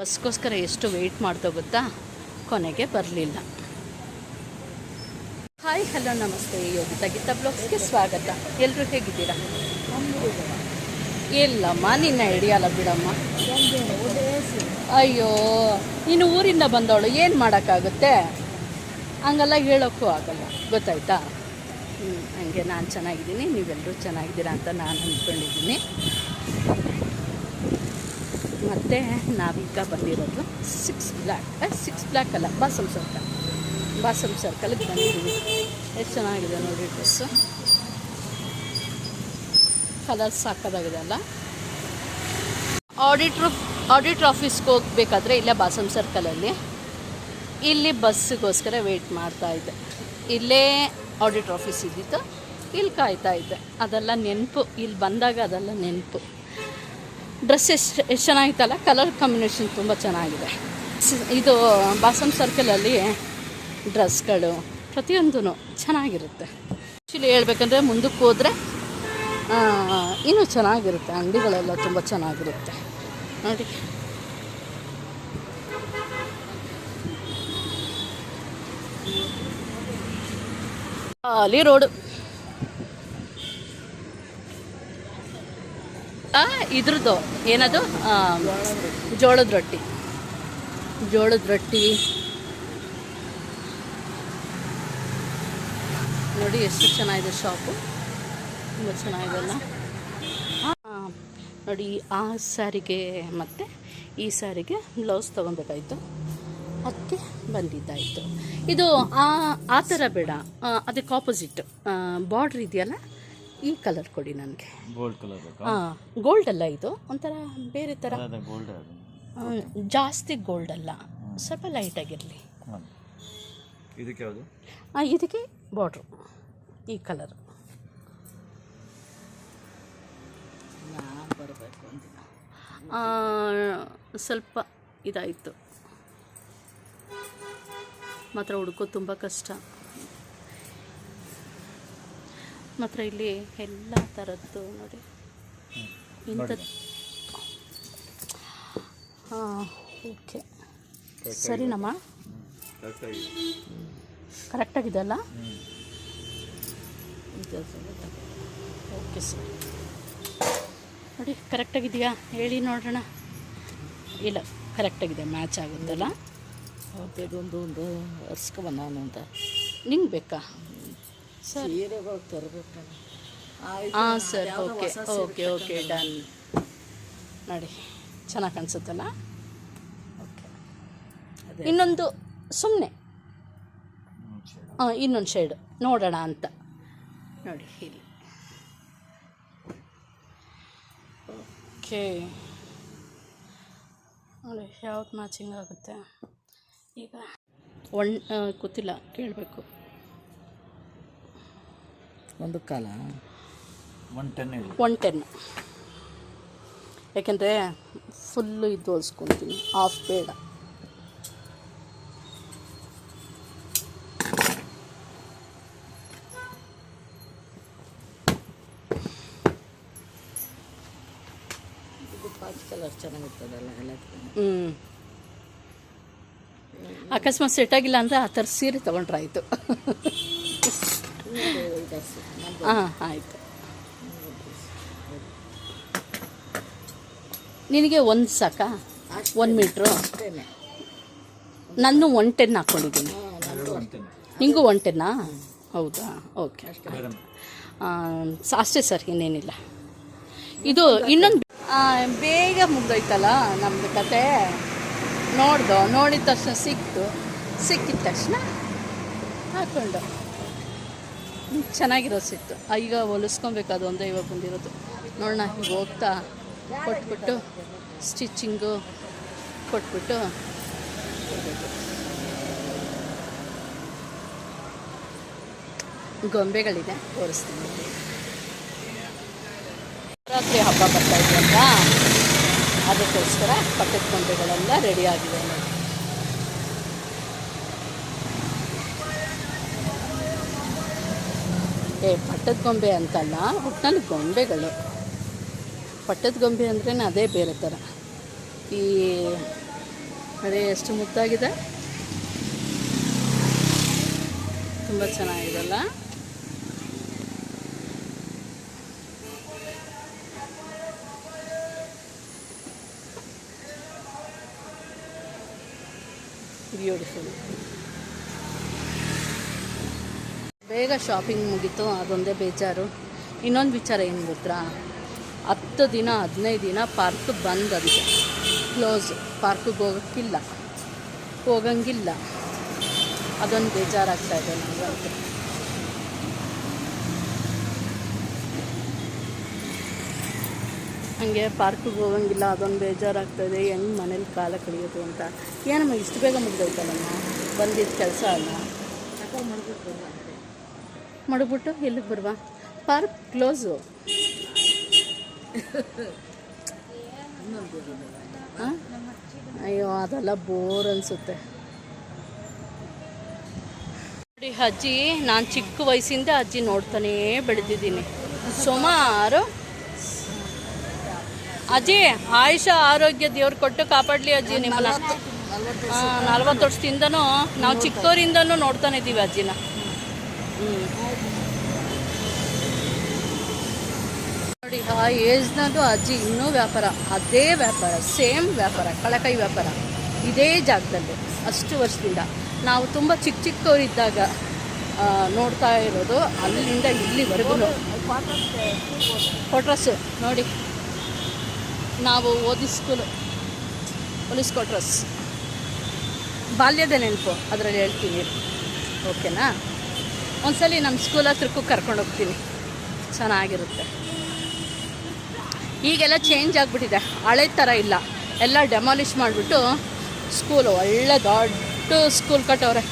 ಬಸ್ಗೋಸ್ಕರ ಎಷ್ಟು ವೆಯ್ಟ್ ಮಾಡ್ತೋ ಗೊತ್ತಾ? ಕೊನೆಗೆ ಬರಲಿಲ್ಲ. ಹಾಯ್ ಹಲೋ ನಮಸ್ತೆ. ಯೋಗಿತಾ ಗೀತಾ ಬ್ಲಾಗ್ಸ್ಗೆ ಸ್ವಾಗತ. ಎಲ್ಲರೂ ಹೇಗಿದ್ದೀರಾ? ಇಲ್ಲಮ್ಮ ನಿನ್ನ ಹಿಡಿಯಲ್ಲ ಬಿಡಮ್ಮ. ಅಯ್ಯೋ ನೀನು ಊರಿಂದ ಬಂದವಳು ಏನು ಮಾಡೋಕ್ಕಾಗುತ್ತೆ? ಹಂಗೆಲ್ಲ ಹೇಳೋಕ್ಕೂ ಆಗಲ್ಲ. ಗೊತ್ತಾಯ್ತಾ? ಹ್ಞೂ ಹಂಗೆ ನಾನು ಚೆನ್ನಾಗಿದ್ದೀನಿ ನೀವೆಲ್ಲರೂ ಚೆನ್ನಾಗಿದ್ದೀರಾ ಅಂತ ನಾನು ಅಂದ್ಕೊಂಡಿದ್ದೀನಿ. ಮತ್ತು ನಾವೀಗ ಬಂದಿರೋದು ಸಿಕ್ಸ್ ಬ್ಲ್ಯಾಕ್ ಸಿಕ್ಸ್ ಬ್ಲ್ಯಾಕ್ ಅಲ್ಲ ಬಾಸಮ್ ಸರ್ಕಲ್ ಬಾಸಮ್ ಸರ್ಕಲ್ಗೆ ಬಂದಿದ್ದೀವಿ. ಎಷ್ಟು ಚೆನ್ನಾಗಿದೆ ನೋಡಿ ಡ್ರೆಸ್ಸು ಕಲರ್ ಸಾಕೋದಾಗಿದೆ ಅಲ್ಲ. ಆಡಿಟ್ರ್ ಆಡಿಟ್ ಆಫೀಸ್ಗೆ ಹೋಗ್ಬೇಕಾದ್ರೆ ಇಲ್ಲೇ ಬಾಸಮ್ ಸರ್ಕಲಲ್ಲಿ ಇಲ್ಲಿ ಬಸ್ಸಿಗೋಸ್ಕರ ವೆಯ್ಟ್ ಮಾಡ್ತಾ ಇದ್ದೆ. ಇಲ್ಲೇ ಆಡಿಟ್ರ್ ಆಫೀಸ್ ಇದ್ದಿತ್ತು. ಇಲ್ಲಿ ಕಾಯ್ತಾ ಇದ್ದೆ. ಅದೆಲ್ಲ ನೆನಪು. ಇಲ್ಲಿ ಬಂದಾಗ ಅದೆಲ್ಲ ನೆನಪು. ಡ್ರೆಸ್ ಎಷ್ಟು ಎಷ್ಟು ಚೆನ್ನಾಗಿತ್ತಲ್ಲ? ಕಲರ್ ಕಾಂಬಿನೇಷನ್ ತುಂಬ ಚೆನ್ನಾಗಿದೆ. ಇದು ಬಾಸಮ್ ಸರ್ಕಲಲ್ಲಿ ಡ್ರೆಸ್ಗಳು ಪ್ರತಿಯೊಂದೂ ಚೆನ್ನಾಗಿರುತ್ತೆ. ಆ್ಯಕ್ಚುಲಿ ಹೇಳ್ಬೇಕಂದ್ರೆ ಮುಂದಕ್ಕೆ ಹೋದರೆ ಇನ್ನೂ ಚೆನ್ನಾಗಿರುತ್ತೆ. ಅಂಗಡಿಗಳೆಲ್ಲ ತುಂಬ ಚೆನ್ನಾಗಿರುತ್ತೆ. ನೋಡಿ. ಅಲ್ಲಿ ರೋಡು ಆ, ಇದ್ರದ್ದು ಏನದು? ಜೋಳದ ರೊಟ್ಟಿ. ಜೋಳದ ರೊಟ್ಟಿ. ನೋಡಿ ಎಷ್ಟು ಚೆನ್ನಾಗಿದೆ ಶಾಪು. ತುಂಬ ಚೆನ್ನಾಗಿದೆಲ್ಲ ನೋಡಿ ಆ ಸ್ಯಾರಿಗೆ ಮತ್ತು ಈ ಸ್ಯಾರಿಗೆ ಬ್ಲೌಸ್ ತೊಗೊಬೇಕಾಯ್ತು ಅದಕ್ಕೆ ಬಂದಿದ್ದಾಯಿತು. ಇದು ಆ ಆ ಥರ ಬೇಡ. ಅದಕ್ಕೆ ಆಪೋಸಿಟ್ ಬಾರ್ಡ್ರ್ ಇದೆಯಲ್ಲ? ಈ ಕಲರ್ ಕೊಡಿ ನನಗೆ. ಗೋಲ್ಡ್ ಕಲರ್ ಬೇಕಾ? ಹಾಂ ಗೋಲ್ಡ್ ಅಲ್ಲ ಇದು? ಒಂಥರ ಬೇರೆ ಥರ ಅದೇ ಗೋಲ್ಡ್ ಜಾಸ್ತಿ ಗೋಲ್ಡ್ ಅಲ್ಲ. ಸ್ವಲ್ಪ ಲೈಟಾಗಿರಲಿ ಹಾಂ ಇದಕ್ಕೆ ಯಾವುದು? ಇದಕ್ಕೆ ಬಾರ್ಡ್ರು ಈ ಕಲರ್ ಬರಬೇಕು ಸ್ವಲ್ಪ ಇದಾಯಿತು. ಮಾತ್ರ ಹುಡುಕೋದು ತುಂಬ ಕಷ್ಟ. ಮಾತ್ರ ಇಲ್ಲಿ ಎಲ್ಲ ಥರದ್ದು ನೋಡಿ. ಇಂಥ ಹಾಂ ಓಕೆ. ಸರಿನಮ್ಮ? ಕರೆಕ್ಟಾಗಿದೆಯಲ್ಲ ಓಕೆ ಸರ್. ನೋಡಿ ಕರೆಕ್ಟಾಗಿದೆಯಾ ಹೇಳಿ ನೋಡೋಣ. ಇಲ್ಲ ಕರೆಕ್ಟಾಗಿದೆ ಮ್ಯಾಚ್ ಆಗುತ್ತಲ್ಲ? ಇದೊಂದು ಒಂದು ಅರ್ಸ್ಕೊಬ ನಾನು ಅಂತ. ನಿಂಗೆ ಬೇಕಾ? ಸೀರೆಗಳು ತರಬೇಕು ಹಾಂ sir. Okay okay okay done. ನೋಡಿ ಚೆನ್ನಾಗಿ ಕಾಣಿಸುತ್ತಲ್ಲ? ಓಕೆ. ಇನ್ನೊಂದು ಸುಮ್ಮನೆ ಹಾಂ ಇನ್ನೊಂದು ಶೇಡ್ ನೋಡೋಣ ಅಂತ. ನೋಡಿ ಇಲ್ಲಿ. ಓಕೆ. ನೋಡಿ ಯಾವ್ದು ಮ್ಯಾಚಿಂಗ್ ಆಗುತ್ತೆ? ಈಗ ಒಣ ಗೊತ್ತಿಲ್ಲ ಕೇಳಬೇಕು. ಒಂದು ಕಾಲ. ಒನ್ ಟೆನ್ ಒನ್ ಟೆನ್ ಯಾಕೆಂದರೆ ಫುಲ್ಲು ಇದು ಹೊಲ್ಸ್ಕೊತೀನಿ. ಆಫ್ ಬೇಡ. ಕಲರ್ ಚೆನ್ನಾಗಿರ್ತದಲ್ಲ ಹ್ಞೂ ಅಕಸ್ಮಾತ್ ಸೆಟ್ ಆಗಿಲ್ಲ ಅಂದರೆ ಆ ಥರ ಸೀರೆ ತೊಗೊಂಡ್ರಾಯ್ತು ಹಾಂ ಆಯಿತು. ನಿನಗೆ ಒಂದು ಸಾಕಾ? ಒಂದು ಮೀಟ್ರು? ಅಷ್ಟೇನೆ. ನಾನು ಒನ್ ಟೆನ್ ಹಾಕ್ಕೊಂಡಿದ್ದೀನಿ ನಿಂಗೂ ಒನ್ ಟೆನ್ನಾ ಹೌದಾ? ಓಕೆ. ಅಷ್ಟೇ. ಸರ್ ಇನ್ನೇನಿಲ್ಲ. ಇದು ಇನ್ನೊಂದು ಬೇಗ ಮುಗ್ದೋಯ್ತಲ್ಲ ನಮ್ಮದು ಕತೆ? ನೋಡ್ದು ನೋಡಿದ ತಕ್ಷಣ ಸಿಕ್ತು. ಸಿಕ್ಕಿದ ತಕ್ಷಣ ಹಾಕ್ಕೊಂಡು ಚೆನ್ನಾಗಿರೋದು ಸಿಕ್ತು. ಈಗ ಹೊಲಿಸ್ಕೊಬೇಕು ಅದು ಒಂದೇ ಇವಾಗ ಬಂದಿರೋದು. ನೋಡೋಣ ಈಗ ಹೋಗ್ತಾ ಕೊಟ್ಬಿಟ್ಟು ಸ್ಟಿಚ್ಚಿಂಗು ಕೊಟ್ಬಿಟ್ಟು. ಗೊಂಬೆಗಳಿದೆ. ತೋರಿಸ್ತೀನಿ. ಶಿವರಾತ್ರಿ ಹಬ್ಬ ಬರ್ತಾ ಇದೆಯಲ್ಲ, ಅದಕ್ಕೋಸ್ಕರ ಪಟ್ಟದ ಗೊಂಬೆಗಳೆಲ್ಲ ರೆಡಿ ಆಗಿದೆ ಏ, ಪಟ್ಟದ ಗೊಂಬೆ ಅಂತಲ್ಲ ಒಟ್ಟಿನಲ್ಲಿ ಗೊಂಬೆಗಳು. ಪಟ್ಟದ ಗೊಂಬೆ ಅಂದ್ರೆ ಅದೇ ಬೇರೆ ಥರ. ಈ, ಅದೇ ಎಷ್ಟು ಮುದ್ದಾಗಿದೆ? ತುಂಬ ಚೆನ್ನಾಗಿದೆಲ್ಲ? ಬ್ಯೂಟಿಫುಲ್ ಬೇಗ ಶಾಪಿಂಗ್ ಮುಗೀತು, ಅದೊಂದೇ ಬೇಜಾರು. ಇನ್ನೊಂದು ವಿಚಾರ ಏನು ಗೊತ್ತಾ? ಹತ್ತು ದಿನ, ಹದಿನೈದು ದಿನ ಪಾರ್ಕ್ ಬಂದ್ ಅದಕ್ಕೆ. ಕ್ಲೋಸ್ ಪಾರ್ಕಿಗೆ ಹೋಗೋಕ್ಕಿಲ್ಲ. ಹೋಗಂಗಿಲ್ಲ. ಅದೊಂದು ಬೇಜಾರಾಗ್ತಾ ಇದೆ ನನಗಂತೂ ಹಂಗೆ ಪಾರ್ಕಿಗೆ ಹೋಗಂಗಿಲ್ಲ, ಅದೊಂದು ಬೇಜಾರಾಗ್ತಾ ಇದೆ. ಹೆಂಗೆ ಮನೇಲಿ ಕಾಲ ಕಳಿಯೋದು ಅಂತ. ಏನಮ್ಮ, ಇಷ್ಟು ಬೇಗ ಮುಗ್ದೋಯ್ತಲ್ಲಮ್ಮ? ಬಂದಿದ್ದ ಕೆಲಸ ಅಲ್ಲ? ಮಡಗ್ಬಿಟ್ಟು ಇಲ್ಲಿಗೆ ಬರುವ. Park close. ಅಯ್ಯೋ, ಅದೆಲ್ಲ ಬೋರ್ ಅನಿಸುತ್ತೆ. ನೋಡಿ ಅಜ್ಜಿ, ನಾನು ಚಿಕ್ಕ ವಯಸ್ಸಿಂದ ಅಜ್ಜಿ ನೋಡ್ತಾನೇ ಬೆಳೆದಿದ್ದೀನಿ. ಸುಮಾರು ಅಜ್ಜಿ, ಆಯುಷ ಆರೋಗ್ಯ ದೇವ್ರು ಕೊಟ್ಟು ಕಾಪಾಡಲಿ ಅಜ್ಜಿ ನಿಮ್ಮನ್ನ. ನಲ್ವತ್ತು ವರ್ಷದಿಂದನೂ ನಾವು ಚಿಕ್ಕವರಿಂದನೂ ನೋಡ್ತಾನೆ ಇದ್ದೀವಿ ಅಜ್ಜಿನ. ನೋಡಿ, ಆ ಏಜ್ನಾಗೂ ಅಜ್ಜಿ ಇನ್ನೂ ವ್ಯಾಪಾರ, ಅದೇ ವ್ಯಾಪಾರ, ಸೇಮ್ ವ್ಯಾಪಾರ ಕಳಕೈ ವ್ಯಾಪಾರ, ಇದೇ ಜಾಗದಲ್ಲಿ, ಅಷ್ಟು ವರ್ಷದಿಂದ. ನಾವು ತುಂಬ ಚಿಕ್ಕ ಚಿಕ್ಕವರಿದ್ದಾಗ ನೋಡ್ತಾ ಇರೋದು, ಅಲ್ಲಿಂದ ಇಲ್ಲಿವರೆಗೂ ಕೊಟ್ರಸ್ಸು ನೋಡಿ. ನಾವು ಓದಿ ಸ್ಕೂಲು ಪೊಲೀಸ್ ಕ್ವಾರ್ಟರ್ಸ್ ಬಾಲ್ಯದ ನೆನಪು, ಅದರಲ್ಲಿ ಹೇಳ್ತೀನಿ. ಓಕೆನಾ? ಒಂದ್ಸಲಿ ನಮ್ಮ ಸ್ಕೂಲ್ ಹತ್ರಕ್ಕೂ ಕರ್ಕೊಂಡು ಹೋಗ್ತೀನಿ. ಚೆನ್ನಾಗಿರುತ್ತೆ. ಈಗೆಲ್ಲ ಚೇಂಜ್ ಆಗಿಬಿಟ್ಟಿದೆ. ಹಳೆ ಥರ ಇಲ್ಲ. ಎಲ್ಲ ಡೆಮಾಲಿಷ್ ಮಾಡಿಬಿಟ್ಟು ಸ್ಕೂಲು ಒಳ್ಳೆ ದೊಡ್ಡ ಸ್ಕೂಲ್ ಕಟ್ಟವ್ರೆ.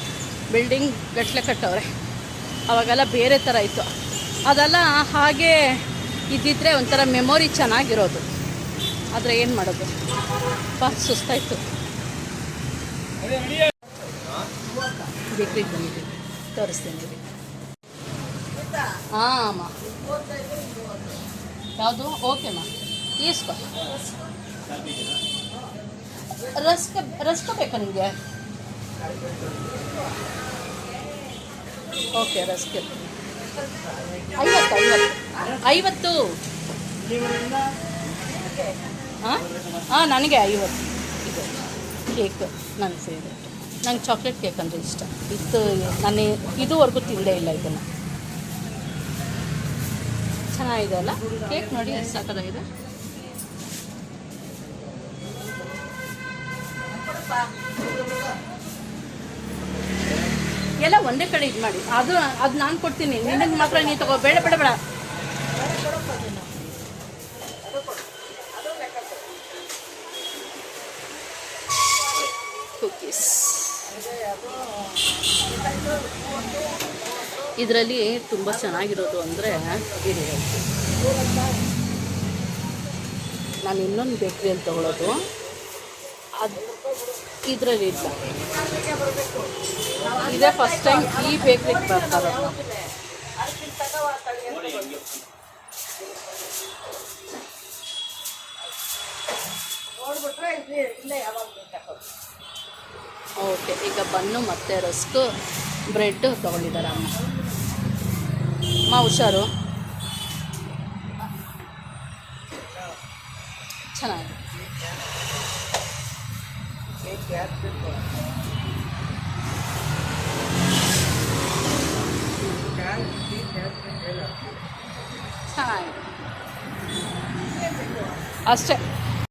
ಬಿಲ್ಡಿಂಗ್ ಗಟ್ಟಲೆ ಕಟ್ಟವ್ರೆ. ಅವಾಗೆಲ್ಲ ಬೇರೆ ಥರ ಇತ್ತು. ಅದೆಲ್ಲ ಹಾಗೆ ಇದ್ದಿದ್ರೆ ಒಂಥರ ಮೆಮೊರಿ ಚೆನ್ನಾಗಿರೋದು. ಆದರೆ ಏನು ಮಾಡೋದು? ಬಾ ಸುಸ್ತಾಯಿತು. ಬೇಕ್ರಿಗೆ ಬಂದಿದ್ದೀವಿ ತೋರಿಸ್ತೀನಿ ಹಾಂ, ಅಮ್ಮ. ಯಾವುದು? ಓಕೆಮ್ಮ ಈಸ್ಕೊ ರಸ್ಕ ರಸ್ಕ ಬೇಕಾ ನಿಮಗೆ ಓಕೆ ರಸ್ಕ. ಐವತ್ತು ಐವತ್ತು. ಐವತ್ತು? ಹಾಂ? ಹಾಂ, ನನಗೆ ಐವತ್ತು. ಇದು ಕೇಕ್ ನನ್ನ ಫೇವ್ರೇಟ್ ನಂಗೆ ಚಾಕ್ಲೇಟ್ ಕೇಕ್ ಅಂದರೆ ಇಷ್ಟ. ಇದು ನಾನು ಇದುವರೆಗೂ ತಿಂದೇ ಇಲ್ಲ ಇದನ್ನು. ಚೆನ್ನಾಗಿದೆ ಅಲ್ಲ? ಕೇಕ್ ನೋಡಿ ಎಷ್ಟು ಸಾಕಾಗಿದೆ. ಎಲ್ಲ ಒಂದೇ ಕಡೆ ಇದು ಮಾಡಿ. ಅದು ಅದು ನಾನು ಕೊಡ್ತೀನಿ. ನಿನಗೆ ಮಾತ್ರ ನೀ ತಗೋ. ಬೇಡ ಬೇಡ ಬೇಡ. ಇದರಲ್ಲಿ ತುಂಬ ಚೆನ್ನಾಗಿರೋದು ಅಂದರೆ ನಾನು ಇನ್ನೊಂದು ಬೇಕ್ರಿಯಲ್ಲಿ ತೊಗೊಳೋದು. ಅದು ಇದರಲ್ಲಿ ಇಲ್ಲ. ಇದೇ ಫಸ್ಟ್ ಟೈಮ್ ಈ ಬೇಕ್ರಿಗೆ ಬರ್ತಾರೆ. ಓಕೆ ಈಗ ಬನ್ನು ಮತ್ತೆ ರಸ್ಕು ಬ್ರೆಡ್ ತೊಗೊಂಡಿದ್ದಾರೆ ಅಮ್ಮ. ಅಮ್ಮ ಹುಷಾರು. ಚೆನ್ನಾಗಿ ಚೆನ್ನಾಗಿದೆ. ಅಷ್ಟೇ.